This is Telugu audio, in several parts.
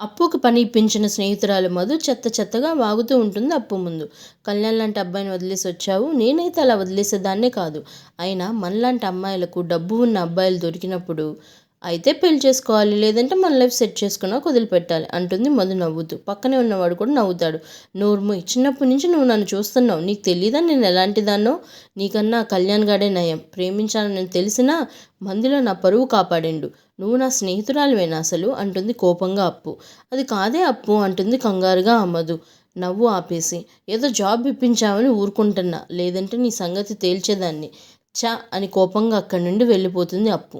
అప్పుకి పని ఇప్పించిన స్నేహితురాలు మధు చెత్త చెత్తగా వాగుతూ ఉంటుంది అప్పు ముందు. కళ్యాణ్ లాంటి అబ్బాయిని వదిలేసి వచ్చావు. నేనైతే అలా వదిలేసేదాన్నే కాదు. అయినా మనలాంటి అమ్మాయిలకు డబ్బు ఉన్న అబ్బాయిలు దొరికినప్పుడు అయితే పెళ్ళి చేసుకోవాలి లేదంటే మన లైఫ్ సెట్ చేసుకున్నాక వదిలిపెట్టాలి అంటుంది మధు నవ్వుతూ. పక్కనే ఉన్నవాడు కూడా నవ్వుతాడు. నోర్ము చిన్నప్పటి నుంచి నువ్వు నన్ను చూస్తున్నావు. నీకు తెలియదా నేను ఎలాంటి దాన్నో? నీకన్నా కళ్యాణ్ గాడే నయం. ప్రేమించాలని నేను తెలిసినా మందిలో నా పరువు కాపాడిండు. నువ్వు నా స్నేహితురాలివేనా అసలు? అంటుంది కోపంగా అప్పు. అది కాదే అప్పు అంటుంది కంగారుగా అమ్మదు నవ్వు ఆపేసి ఏదో జాబ్ ఇప్పించావని ఊరుకుంటున్నా. లేదంటే నీ సంగతి తేల్చేదాన్ని. చా అని కోపంగా అక్కడి నుండి వెళ్ళిపోతుంది అప్పు.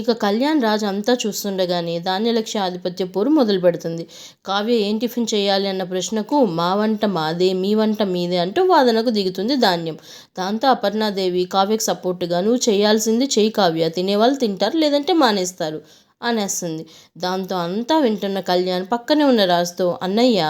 ఇక కళ్యాణ్ రాజ్ అంతా చూస్తుండగానే ధాన్యలక్ష్య ఆధిపత్య పోరు మొదలు పెడుతుంది. కావ్య ఏం టిఫిన్ చేయాలి అన్న ప్రశ్నకు మా వంట మాదే మీ వంట మీదే అంటూ వాదనకు దిగుతుంది ధాన్యం. దాంతో అపర్ణాదేవి కావ్యకు సపోర్టుగా నువ్వు చేయాల్సింది చేయి కావ్య తినేవాళ్ళు తింటారు లేదంటే మానేస్తారు అనేస్తుంది. దాంతో అంతా వింటున్న కళ్యాణ్ పక్కనే ఉన్న రాజుతో అన్నయ్య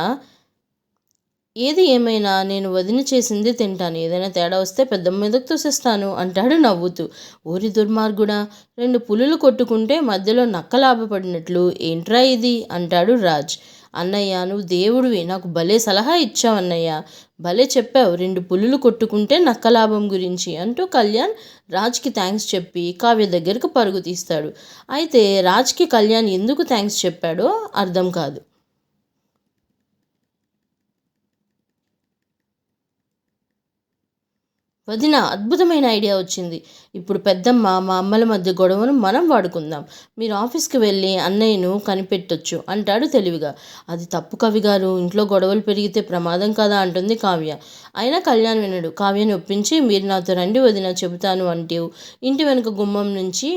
ఏది ఏమైనా నేను వదిన చేసింది తింటాను. ఏదైనా తేడా వస్తే పెద్ద మీదకు తోసేస్తాను అంటాడు నవ్వుతూ. ఊరి దుర్మార్గుడా రెండు పులులు కొట్టుకుంటే మధ్యలో నక్క లాభపడినట్లు ఏంట్రా ఇది? అంటాడు రాజ్. అన్నయ్య నువ్వు దేవుడివి నాకు భలే సలహా ఇచ్చావు అన్నయ్య. భలే చెప్పావు రెండు పులులు కొట్టుకుంటే నక్క లాభం గురించి అంటూ కళ్యాణ్ రాజ్కి థ్యాంక్స్ చెప్పి కావ్య దగ్గరకు పరుగు తీస్తాడు. అయితే రాజ్కి కళ్యాణ్ ఎందుకు థ్యాంక్స్ చెప్పాడో అర్థం కాదు. వదిన అద్భుతమైన ఐడియా వచ్చింది. ఇప్పుడు పెద్దమ్మ మా అమ్మల మధ్య గొడవను మనం వాడుకుందాం. మీరు ఆఫీస్కి వెళ్ళి అన్నయ్యను కనిపెట్టొచ్చు అంటాడు తెలివిగా. అది తప్పు కవి గారు. ఇంట్లో గొడవలు పెరిగితే ప్రమాదం కదా అంటుంది కావ్య. అయినా కళ్యాణ్ వినడు. కావ్యని ఒప్పించి మీరు నాతో రండి వదిన చెబుతాను అంటూ ఇంటి వెనుక గుమ్మం నుంచి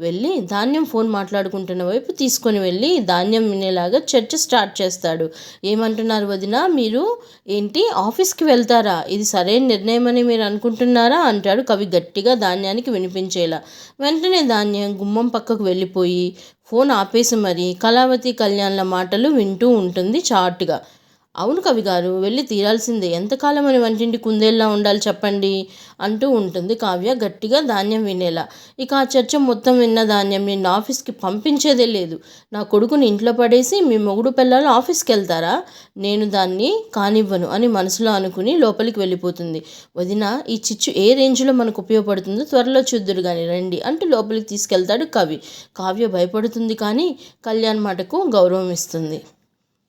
వెళ్ళి ధాన్యం ఫోన్ మాట్లాడుకుంటున్న వైపు తీసుకొని వెళ్ళి ధాన్యం వినేలాగా చర్చ స్టార్ట్ చేస్తాడు. ఏమంటున్నారు వదిన? మీరు ఏంటి? ఆఫీస్కి వెళ్తారా? ఇది సరైన నిర్ణయం అని మీరు అనుకుంటున్నారా? అంటాడు కవి గట్టిగా ధాన్యానికి వినిపించేలా. వెంటనే ధాన్యం గుమ్మం పక్కకు వెళ్ళిపోయి ఫోన్ ఆపేసి మరి కళావతి కళ్యాణ్ల మాటలు వింటూ ఉంటుంది చాటుగా. అవును కవి గారు వెళ్ళి తీరాల్సిందే. ఎంతకాలం అని వంటింటి కుందేల్లా ఉండాలి చెప్పండి అంటూ ఉంటుంది కావ్య గట్టిగా ధాన్యం వినేలా. ఇక ఆ చర్చ మొత్తం విన్న ధాన్యం నిన్ను ఆఫీస్కి పంపించేదే లేదు. నా కొడుకుని ఇంట్లో పడేసి మీ మొగుడు పిల్లలు ఆఫీస్కి వెళ్తారా నేను దాన్ని కానివ్వను అని మనసులో అనుకుని లోపలికి వెళ్ళిపోతుంది. వదిన ఈ చిచ్చు ఏ రేంజ్లో మనకు ఉపయోగపడుతుందో త్వరలో చూద్దురు కానీ రండి అంటూ లోపలికి తీసుకెళ్తాడు కవి. కావ్య భయపడుతుంది కానీ కళ్యాణ్ మాటకు గౌరవం ఇస్తుంది.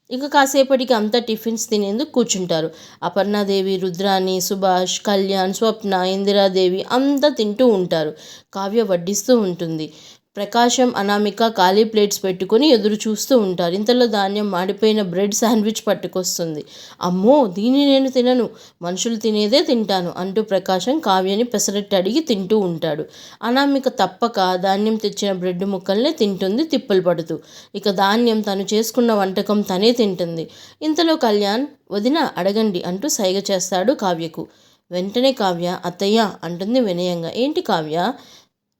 ఇక కాసేపటికి అంతా టిఫిన్స్ తినేందుకు కూర్చుంటారు. అపర్ణాదేవి రుద్రాణి సుభాష్ కళ్యాణ్ స్వప్న ఇందిరాదేవి అంతా తింటూ ఉంటారు. కావ్య వడ్డిస్తూ ఉంటుంది. ప్రకాశం అనామిక ఖాళీ ప్లేట్స్ పెట్టుకుని ఎదురు చూస్తూ ఉంటారు. ఇంతలో ధాన్యం మాడిపోయిన బ్రెడ్ శాండ్విచ్ పట్టుకొస్తుంది. అమ్మో దీన్ని నేను తినను. మనుషులు తినేదే తింటాను అంటూ ప్రకాశం కావ్యని పెసరట్టు అడిగి తింటూ ఉంటాడు. అనామిక తప్పక ధాన్యం తెచ్చిన బ్రెడ్ ముక్కల్ని తింటుంది తిప్పలు పడుతూ. ఇక ధాన్యం తను చేసుకున్న వంటకం తనే తింటుంది. ఇంతలో కళ్యాణ్ వదిన అడగండి అంటూ సైగ చేస్తాడు కావ్యకు. వెంటనే కావ్య అత్తయ్య అంటుంది వినయంగా. ఏంటి కావ్య?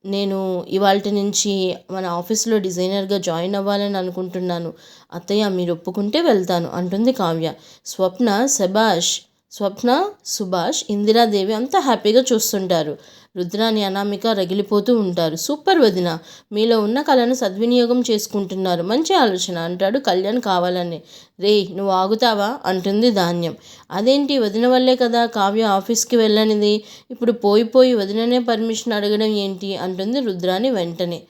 నేను ఇవాళ నుంచి మన ఆఫీస్లో డిజైనర్గా జాయిన్ అవ్వాలని అనుకుంటున్నాను. అత్తయ్య మీరు ఒప్పుకుంటే వెళ్తాను అంటుంది కావ్య. స్వప్న శభాష్ స్వప్న సుభాష్ ఇందిరాదేవి అంతా హ్యాపీగా చూస్తుంటారు. రుద్రాని అనామిక రగిలిపోతూ ఉంటారు. సూపర్ వదిన మీలో ఉన్న కళను సద్వినియోగం చేసుకుంటున్నారు. మంచి ఆలోచన అంటాడు కళ్యాణ్ కావాలని. రే నువ్వు ఆగుతావా? అంటుంది ధాన్యం. అదేంటి వదిన వల్లే కదా కావ్య ఆఫీస్కి వెళ్ళనిది? ఇప్పుడు పోయి పోయి వదిననే పర్మిషన్ అడగడం ఏంటి? అంటుంది రుద్రాని వెంటనే.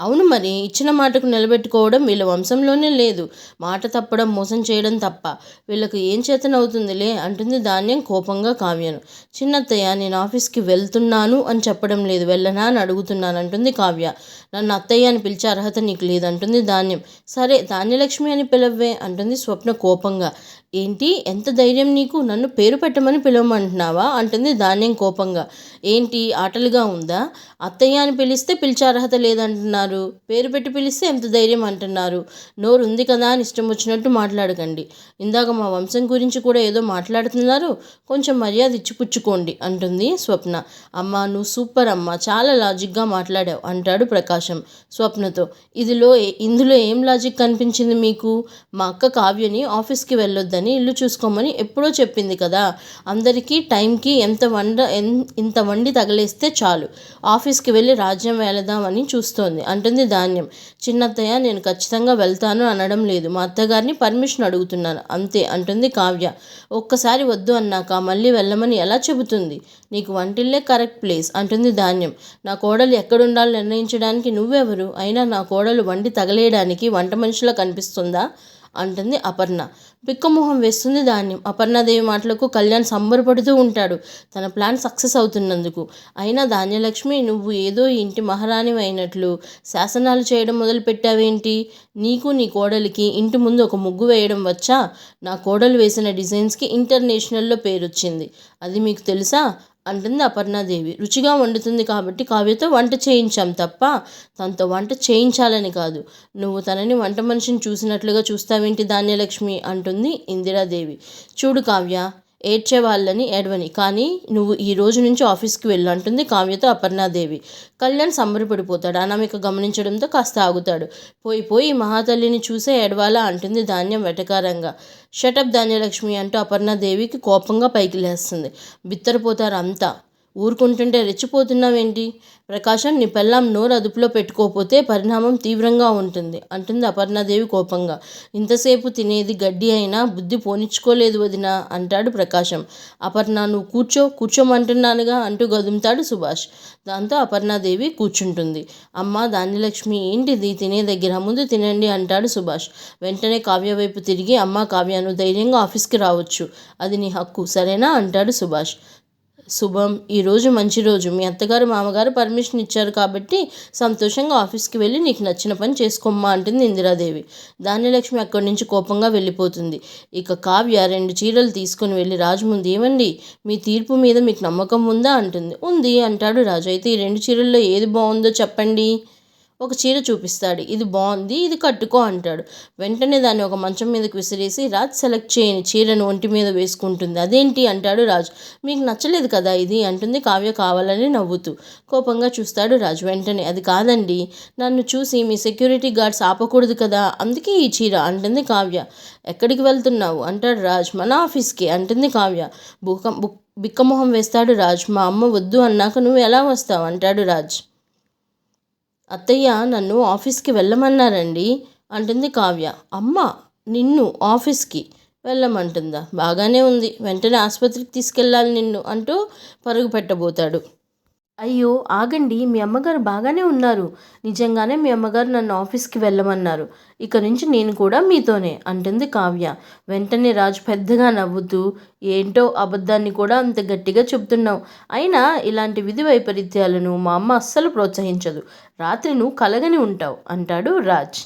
అవును మరి ఇచ్చిన మాటకు నిలబెట్టుకోవడం వీళ్ళ వంశంలోనే లేదు. మాట తప్పడం మోసం చేయడం తప్ప. వీళ్ళకు ఏం చేతనవుతుందిలే అంటుంది ధాన్యం కోపంగా కావ్యను. చిన్నత్తయ్య నేను ఆఫీస్కి వెళ్తున్నాను అని చెప్పడం లేదు. వెళ్ళనా అని అడుగుతున్నాను అంటుంది కావ్య. నన్ను అత్తయ్య అని పిలిచే అర్హత నీకు లేదంటుంది ధాన్యం. సరే ధాన్యలక్ష్మి అని పిలవ్వే అంటుంది స్వప్న కోపంగా. ఏంటి? ఎంత ధైర్యం నీకు? నన్ను పేరు పెట్టమని పిలవమంటున్నావా? అంటుంది ధాన్యం కోపంగా. ఏంటి? ఆటలుగా ఉందా? అత్తయ్య అని పిలిస్తే పిలిచే అర్హత లేదంటున్నారు. పేరు పెట్టి పిలిస్తే ఎంత ధైర్యం అంటున్నారు? నోరు ఉంది కదా అని ఇష్టం వచ్చినట్టు మాట్లాడకండి. ఇందాక మా వంశం గురించి కూడా ఏదో మాట్లాడుతున్నారు. కొంచెం మర్యాద ఇచ్చిపుచ్చుకోండి అంటుంది స్వప్న. అమ్మ నువ్వు సూపర్ అమ్మ. చాలా లాజిక్గా మాట్లాడావు అంటాడు ప్రకాశం స్వప్నతో. ఇదిలో ఇందులో ఏం లాజిక్ కనిపించింది మీకు? మా అక్క కావ్యని ఆఫీస్కి వెళ్ళొద్దని చేయొద్దని ఇల్లు చూసుకోమని ఎప్పుడో చెప్పింది కదా. అందరికీ టైంకి ఎంత వండ ఇంత వండి తగలేస్తే చాలు. ఆఫీస్కి వెళ్ళి రాజ్యం వెళదామని చూస్తోంది. అంటుంది ధాన్యం. చిన్నత్తయ్య నేను ఖచ్చితంగా వెళ్తాను అనడం లేదు. మా అత్తగారిని పర్మిషన్ అడుగుతున్నాను. అంతే అంటుంది కావ్య. ఒక్కసారి వద్దు అన్నాక మళ్ళీ వెళ్ళమని ఎలా చెబుతుంది? నీకు వంటిల్లే కరెక్ట్ ప్లేస్ అంటుంది ధాన్యం. నా కోడలు ఎక్కడుండాలో నిర్ణయించడానికి నువ్వెవరు? అయినా నా కోడలు వండి తగలేయడానికి వంట మనిషిలా కనిపిస్తుందా? అంటుంది అపర్ణ. పిక్కమొహం వేస్తుంది ధాన్యం. అపర్ణాదేవి మాటలకు కళ్యాణ్ సంబరపడుతూ ఉంటాడు. తన ప్లాన్ సక్సెస్ అవుతున్నందుకు. అయినా ధాన్యలక్ష్మి నువ్వు ఏదో ఇంటి మహారాణి అయినట్లు శాసనాలు చేయడం మొదలుపెట్టావేంటి? నీకు నీ కోడలికి ఇంటి ముందు ఒక ముగ్గు వేయడం వచ్చా? నా కోడలు వేసిన డిజైన్స్కి ఇంటర్నేషనల్లో పేరొచ్చింది. అది మీకు తెలుసా? అంటుంది అపర్ణాదేవి. రుచిగా వండుతుంది కాబట్టి కావ్యతో వంట చేయించాం తప్ప తనతో వంట చేయించాలని కాదు. నువ్వు తనని వంట మనిషిని చూసినట్లుగా చూస్తావేంటి ధాన్యలక్ష్మి? అంటుంది ఇందిరాదేవి. చూడు కావ్య ఏడ్చే వాళ్ళని ఏడవని. కానీ నువ్వు ఈ రోజు నుంచి ఆఫీస్కి వెళ్ళు అంటుంది కావ్యతో అపర్ణాదేవి. కళ్యాణ్ సంబరపడిపోతాడు. అనామిక గమనించడంతో కాస్త ఆగుతాడు. పోయి పోయి మహాతల్లిని చూసే ఏడవాలా అంటుంది ధాన్యం వెటకారంగా. షటప్ ధాన్యలక్ష్మి అంటూ అపర్ణాదేవికి కోపంగా పైకి లేస్తుంది. బిత్తరపోతారు అంతా. ఊరుకుంటుంటే రెచ్చిపోతున్నావేంటి? ప్రకాశం నీ పెళ్ళాం నోరు అదుపులో పెట్టుకోకపోతే పరిణామం తీవ్రంగా ఉంటుంది అంటుంది అపర్ణాదేవి కోపంగా. ఇంతసేపు తినేది గడ్డి అయినా బుద్ధి పోనిచ్చుకోలేదు వదినా అంటాడు ప్రకాశం. అపర్ణ నువ్వు కూర్చో కూర్చోమంటున్నానుగా అంటూ గదుముతాడు సుభాష్. దాంతో అపర్ణాదేవి కూర్చుంటుంది. అమ్మ ధాన్యలక్ష్మి ఏంటిది? తినే దగ్గర ముందు తినండి అంటాడు సుభాష్. వెంటనే కావ్య వైపు తిరిగి అమ్మ కావ్యను ధైర్యంగా ఆఫీస్కి రావచ్చు. అది నీ హక్కు సరేనా? అంటాడు సుభాష్. శుభం. ఈరోజు మంచి రోజు. మీ అత్తగారు మామగారు పర్మిషన్ ఇచ్చారు కాబట్టి సంతోషంగా ఆఫీస్కి వెళ్ళి నీకు నచ్చిన పని చేసుకోమ్మా అంటుంది ఇందిరాదేవి. ధాన్యలక్ష్మి అక్కడి నుంచి కోపంగా వెళ్ళిపోతుంది. ఇక కావ్య రెండు చీరలు తీసుకుని వెళ్ళి రాజు ముందు ఏమండి? మీ తీర్పు మీద మీకు నమ్మకం ఉందా? అంటుంది. ఉంది అంటాడు రాజు. అయితే ఈ రెండు చీరల్లో ఏది బాగుందో చెప్పండి. ఒక చీర చూపిస్తాడు. ఇది బాగుంది ఇది కట్టుకో అంటాడు. వెంటనే దాన్ని ఒక మంచం మీదకి విసిరేసి రాజ్ సెలెక్ట్ చేయని చీరను ఒంటి మీద వేసుకుంటుంది. అదేంటి? అంటాడు రాజు. మీకు నచ్చలేదు కదా ఇది? అంటుంది కావ్య కావాలని నవ్వుతూ. కోపంగా చూస్తాడు రాజు. వెంటనే అది కాదండి. నన్ను చూసి మీ సెక్యూరిటీ గార్డ్స్ ఆపకూడదు కదా అందుకే ఈ చీర అంటుంది కావ్య. ఎక్కడికి వెళ్తున్నావు? అంటాడు రాజ్. మన ఆఫీస్కి అంటుంది కావ్య. బుకం బిక్కమొహం వేస్తాడు రాజ్. మా అమ్మ వద్దు అన్నాక నువ్వు ఎలా వస్తావు? అంటాడు రాజ్. అత్తయ్య నన్ను ఆఫీస్కి వెళ్ళమన్నారండి అంటుంది కావ్య. అమ్మ నిన్ను ఆఫీస్కి వెళ్ళమంటుందా? బాగానే ఉంది. వెంటనే ఆసుపత్రికి తీసుకెళ్ళాలి నిన్ను అంటూ పరుగు పెట్టబోతాడు. అయ్యో ఆగండి మీ అమ్మగారు బాగానే ఉన్నారు. నిజంగానే మీ అమ్మగారు నన్ను ఆఫీస్కి వెళ్ళమన్నారు. ఇక నుంచి నేను కూడా మీతోనే అంటుంది కావ్య. వెంటనే రాజు పెద్దగా నవ్వుతూ ఏంటో అబద్ధాన్ని కూడా అంత గట్టిగా చెప్తున్నావు. అయినా ఇలాంటి విధి వైపరీత్యాలను మా అమ్మ అస్సలు ప్రోత్సహించదు. రాత్రి నువ్వు కలగని ఉంటావు అంటాడు రాజ్.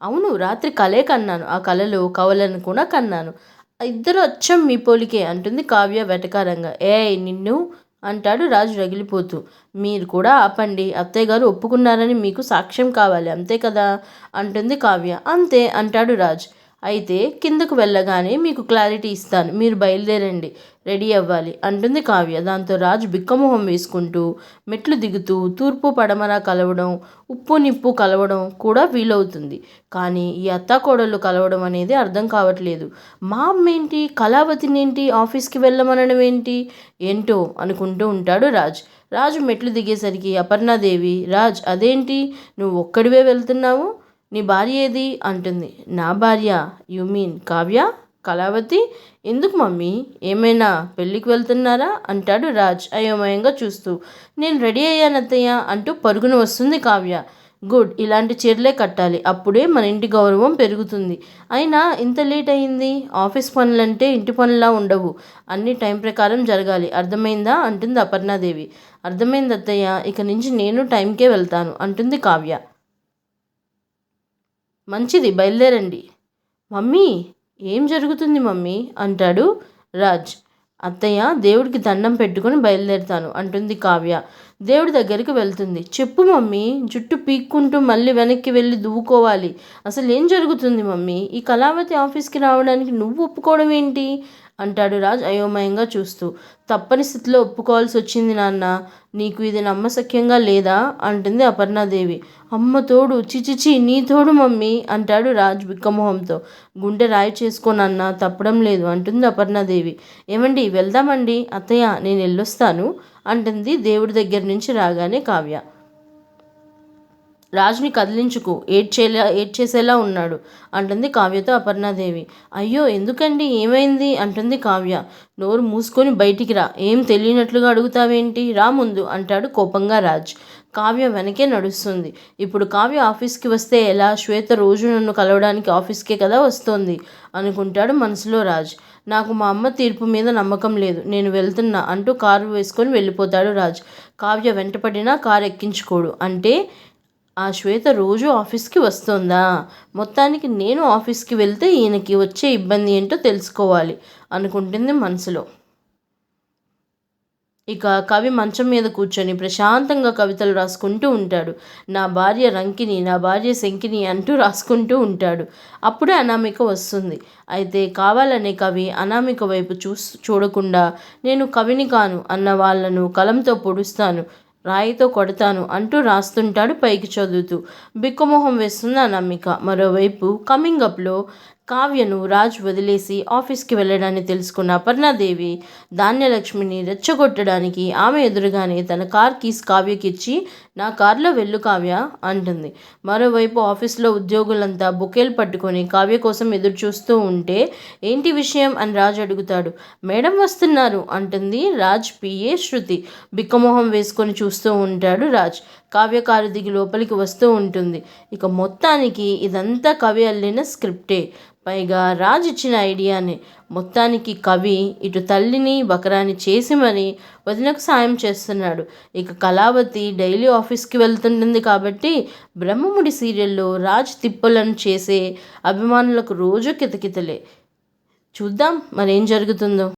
అవును రాత్రి కలే కన్నాను. ఆ కలలో కవలను కూడా కన్నాను. ఇద్దరు అచ్చం మీ పోలికే అంటుంది కావ్య వెటకారంగా. ఏ నిన్ను అంటాడు రాజు రగిలిపోతూ. మీరు కూడా ఆపండి. అత్తయ్య గారు ఒప్పుకున్నారని మీకు సాక్ష్యం కావాలి. అంతే కదా? అంటుంది కావ్య. అంతే అంటాడు రాజ్. అయితే కిందకు వెళ్ళగానే మీకు క్లారిటీ ఇస్తాను. మీరు బయలుదేరండి. రెడీ అవ్వాలి. అంటుంది కావ్య. దాంతో రాజు బిక్కమొహం వేసుకుంటూ మెట్లు దిగుతూ తూర్పు పడమర కలవడం ఉప్పు నిప్పు కలవడం కూడా వీలవుతుంది. కానీ ఈ అత్తాకోడళ్ళు కలవడం అనేది అర్థం కావట్లేదు. మా అమ్మేంటి? కళావతినేంటి? ఆఫీస్కి వెళ్ళమనడం ఏంటి? ఏంటో అనుకుంటూ ఉంటాడు రాజ్. రాజు మెట్లు దిగేసరికి అపర్ణాదేవి రాజ్ అదేంటి? నువ్వు ఒక్కడివే వెళ్తున్నావు? నీ భార్య ఏది? అంటుంది. నా భార్య? You mean Kavya? కళావతి? ఎందుకు మమ్మీ? ఏమైనా పెళ్ళికి వెళ్తున్నారా? అంటాడు రాజ్ అయోమయంగా చూస్తూ. నేను రెడీ అయ్యాను అత్తయ్య అంటూ పరుగున వస్తుంది కావ్య. గుడ్ ఇలాంటి చీరలే కట్టాలి. అప్పుడే మన ఇంటి గౌరవం పెరుగుతుంది. అయినా ఇంత లేట్ అయింది? ఆఫీస్ పనులంటే ఇంటి పనులా ఉండవు. అన్ని టైం ప్రకారం జరగాలి. అర్థమైందా? అంటుంది అపర్ణాదేవి. అర్థమైంది అత్తయ్య. ఇక నుంచి నేను టైంకే వెళ్తాను అంటుంది కావ్య. మంచిది బయలుదేరండి. మమ్మీ ఏం జరుగుతుంది మమ్మీ? అంటాడు రాజ్. అత్తయ్య దేవుడికి దండం పెట్టుకుని బయలుదేరుతాను అంటుంది కావ్య. దేవుడి దగ్గరికి వెళ్తుంది. చెప్పు మమ్మీ జుట్టు పీక్కుంటూ మళ్ళీ వెనక్కి వెళ్ళి దువ్వుకోవాలి. అసలు ఏం జరుగుతుంది మమ్మీ? ఈ కళావతి ఆఫీస్కి రావడానికి నువ్వు ఒప్పుకోవడం ఏంటి? అంటాడు రాజ్ అయోమయంగా చూస్తూ. తప్పని స్థితిలో ఒప్పుకోవాల్సి వచ్చింది నాన్న. నీకు ఇది నమ్మశక్యంగా లేదా? అంటుంది అపర్ణాదేవి. అమ్మ తోడు చిచిచి నీ తోడు మమ్మీ అంటాడు రాజ్ బిక్కమొహంతో. గుండె రాయి చేసుకోనన్న తప్పడం లేదు అంటుంది అపర్ణాదేవి. ఏమండి వెళ్దామండి? అత్తయ్య నేను వెళ్ళొస్తాను అంటుంది దేవుడి దగ్గర నుంచి రాగానే కావ్య. రాజుని కదిలించుకు ఏడ్చేలా ఏడ్చేసేలా ఉన్నాడు. అంటుంది కావ్యతో అపర్ణాదేవి. అయ్యో ఎందుకండి? ఏమైంది? అంటుంది కావ్య. నోరు మూసుకొని బయటికి రా. ఏం తెలియనట్లుగా అడుగుతావేంటి? రా ముందు అంటాడు కోపంగా రాజ్. కావ్య వెనకే నడుస్తుంది. ఇప్పుడు కావ్య ఆఫీస్కి వస్తే ఎలా? శ్వేత రోజు నన్ను కలవడానికి ఆఫీస్కే కదా వస్తోంది అనుకుంటాడు మనసులో రాజ్. నాకు మా అమ్మ తీర్పు మీద నమ్మకం లేదు. నేను వెళ్తున్నా అంటూ కారు వేసుకొని వెళ్ళిపోతాడు రాజ్. కావ్య వెంటపడినా కారు ఎక్కించుకోడు అంటే ఆ శ్వేత రోజు ఆఫీస్కి వస్తుందా? మొత్తానికి నేను ఆఫీస్కి వెళ్తే ఈయనకి వచ్చే ఇబ్బంది ఏంటో తెలుసుకోవాలి అనుకుంటుంది మనసులో. ఇక కవి మంచం మీద కూర్చొని ప్రశాంతంగా కవితలు రాసుకుంటూ ఉంటాడు. నా భార్య రంకిని నా భార్య శంకిని అంటూ రాసుకుంటూ ఉంటాడు. అప్పుడే అనామిక వస్తుంది. అయితే కావాలనే కవి అనామిక వైపు చూ చూడకుండా నేను కవిని కాను అన్న వాళ్ళను కలంతో పొడుస్తాను. రాయితో కొడతాను అంటూ రాస్తుంటాడు పైకి చదువుతూ. బిక్కుమొహం వేస్తున్న నమ్మిక మరోవైపు కమింగ్ అప్లో కావ్యను రాజ్ వదిలేసి ఆఫీస్కి వెళ్ళడాన్ని తెలుసుకున్న అపర్ణాదేవి ధాన్యలక్ష్మిని రెచ్చగొట్టడానికి ఆమె ఎదురుగానే తన కార్ కీస్ కావ్యకిచ్చి నా కారులో వెళ్ళు కావ్య అంటుంది. మరోవైపు ఆఫీస్లో ఉద్యోగులంతా బుకేలు పట్టుకొని కావ్య కోసం ఎదురు చూస్తూ ఉంటే ఏంటి విషయం? అని రాజ్ అడుగుతాడు. మేడం వస్తున్నారు అంటుంది రాజ్ పిఏ శృతి. బిక్కమొహం వేసుకొని చూస్తూ ఉంటాడు రాజ్. కావ్య కారు దిగి లోపలికి వస్తూ ఉంటుంది. ఇక మొత్తానికి ఇదంతా కవి అల్లిన స్క్రిప్టే. పైగా రాజ్ ఇచ్చిన ఐడియానే మొత్తానికి కవి ఇటు తల్లిని బకరాని చేసి మరి వదినకు సాయం చేస్తున్నాడు. ఇక కళావతి డైలీ ఆఫీస్కి వెళ్తుంటుంది కాబట్టి బ్రహ్మముడి సీరియల్లో రాజ్ తిప్పలను చేసే అభిమానులకు రోజు కితకితలే. చూద్దాం మరేం జరుగుతుందో.